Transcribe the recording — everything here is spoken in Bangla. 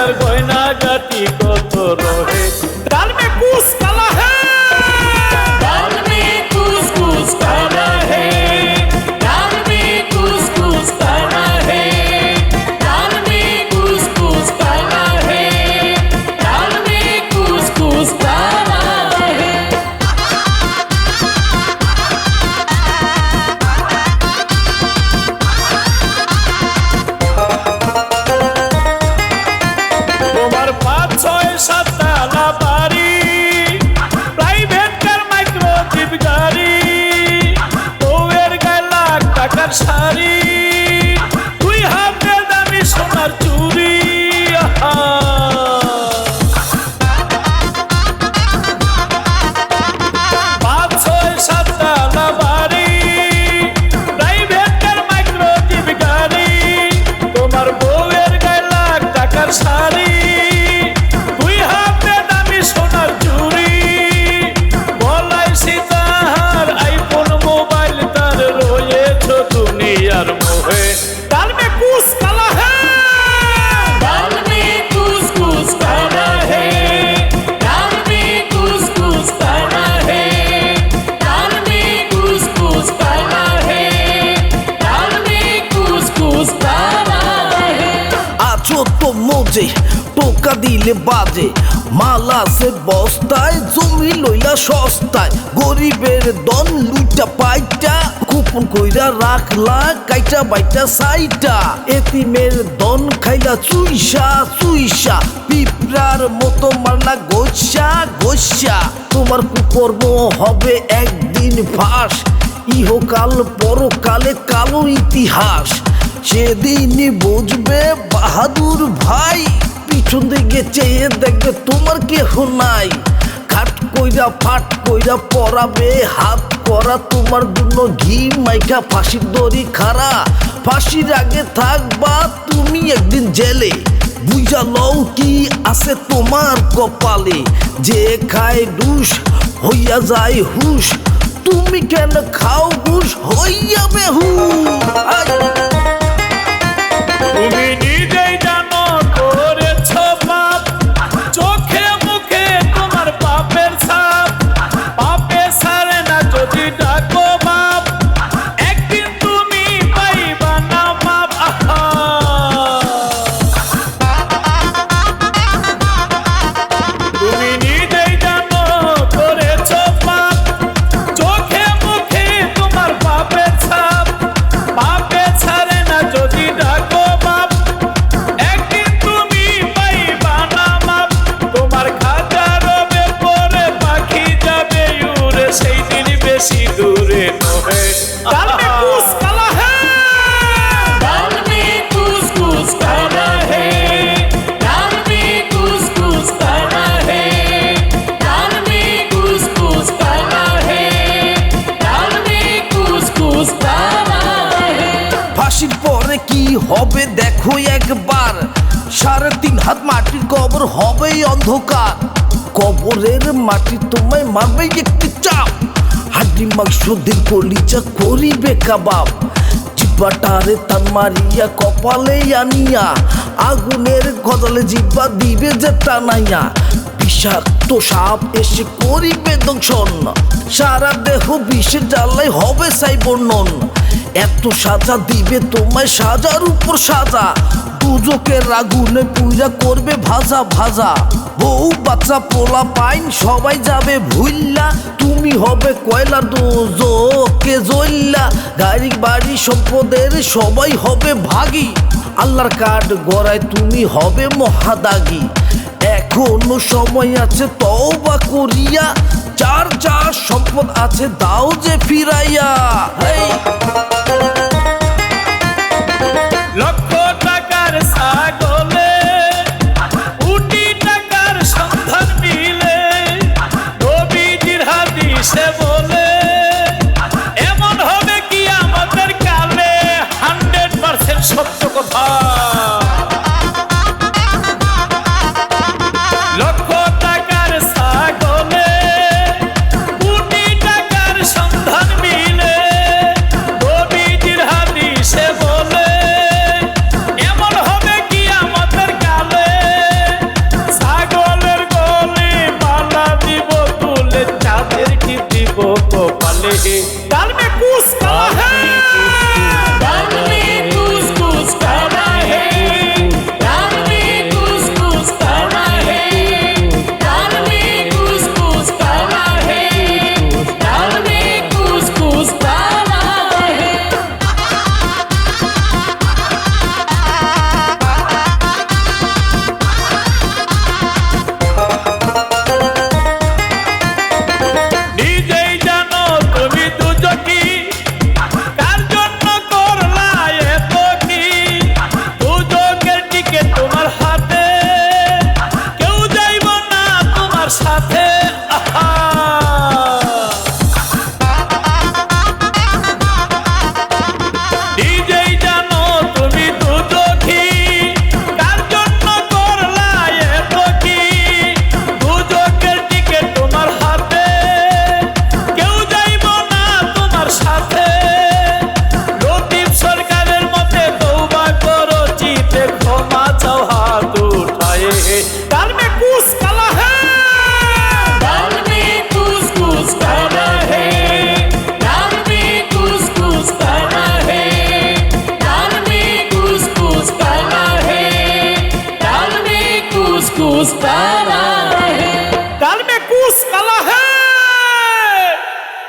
সোনার গয়না দিলে বাজে। মালা সে বস্তায়, জমি লইলা সস্তায়। গরিবের দন লুইটা পাইটা, কুপন কইরা রাখলা, কাইটা বাইটা সাইটা। এতিমের দন খাইলা চুইসা চুইসা। পিঁপড়ার মতো মারলা গোসা গোসা তোমার কুকর্ম হবে একদিন ফাঁস। ইহকাল পরকালে কালো ইতিহাস। সেদিন বুঝবে বাহাদুর ভাই। পিছন দিকে চেয়ে দেখবে তোমার কেহ নাই। খাট কইরা, ফাট কইরা পরাবে, হাত করা তোমার জন্য ঘি মাইখা, ফাঁসির দড়ি খাড়া। ফাঁসির আগে থাকবা তুমি একদিন জেলে। বুঝা লও কি আছে তোমার কপালে। যে খায় ডুস হইয়া যায় হুশ। তুমি কেন খাও হুশ হইয়া বেহুশ। হবে দেখো একবার। সাড়ে তিন হাত মাটির কবর হবেই অন্ধকার। কবরের মাটি তোমায় মারবে একটি চাপ। হাড্ডি মাংস দিন কলিচা করিবে কাবাব। জিব্বাটারে তান মারিয়া কপালে আনিয়া। আগুনের গদলে জিব্বা দিবে যে টানাইয়া। বিষাক্ত সাপ এসে করিবে দংশন। সারা দেহ বিষের জ্বালাই হবে সাই বর্ণন। এত সাজা দিবে তোমায় সাজার উপর সাজা। দুজকের আগুনে পুইরা করবে ভাজা ভাজা। বউ বাচ্চা পোলা পাইন সবাই যাবে ভুইল্লা। তুমি হবে কয়লা দোজকে জইল্লা। গাড়ি, বাড়ি, সম্পদের সবাই হবে ভাগী। আল্লাহর কাঠ গড়ায় তুমি হবে মহাদাগী। এখনও সময় আছে তওবা করিয়া যার যার সম্পদ আছে দাও যে ফিরাইয়া।